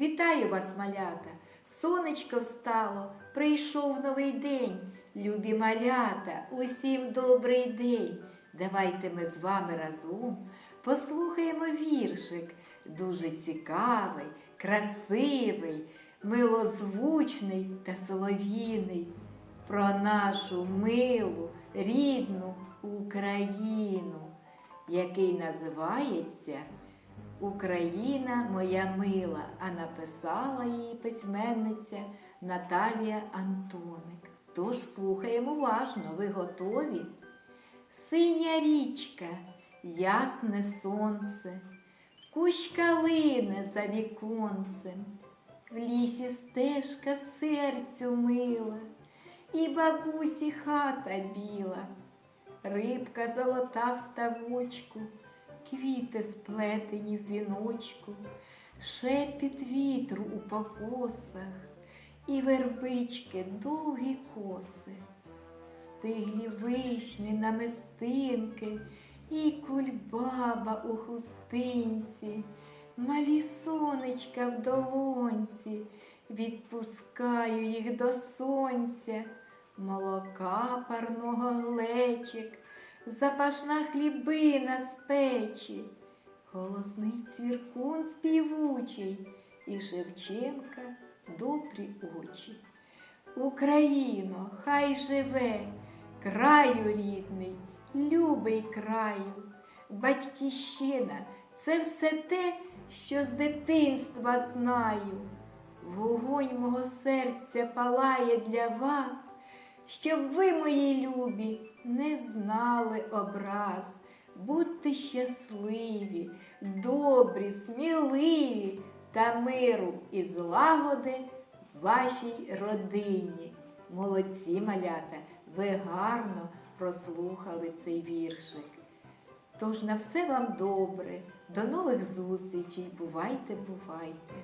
Вітаю вас, малята! Сонечко встало, прийшов новий день. Любі малята, усім добрий день. Давайте ми з вами разом послухаємо віршик. Дуже цікавий, красивий, милозвучний та солов'їний. Про нашу милу, рідну Україну, який називається Україна моя мила, а написала її письменниця Наталія Антоник. Тож слухаємо уважно, ви готові? Синя річка, ясне сонце, кущ калини за віконцем, в лісі стежка серцю мила, і бабусі хата біла, рибка золота в ставочку квіти сплетені в віночку, шепіт вітру у покосах, і вербички довгі коси, стиглі вишні на мистинки, і кульбаба у хустинці, малі сонечка в долонці, відпускаю їх до сонця, молока парного глечик запашна хлібина з печі, голосний цвіркун співучий і Шевченка добрі очі. Україно, хай живе, краю рідний, любий краю, батьківщина це все те, що з дитинства знаю. Вогонь мого серця палає для вас щоб ви, мої любі, не знали образ. Будьте щасливі, добрі, сміливі та миру і злагоди вашій родині. Молодці малята, ви гарно прослухали цей віршик. Тож на все вам добре, до нових зустрічей, бувайте, бувайте!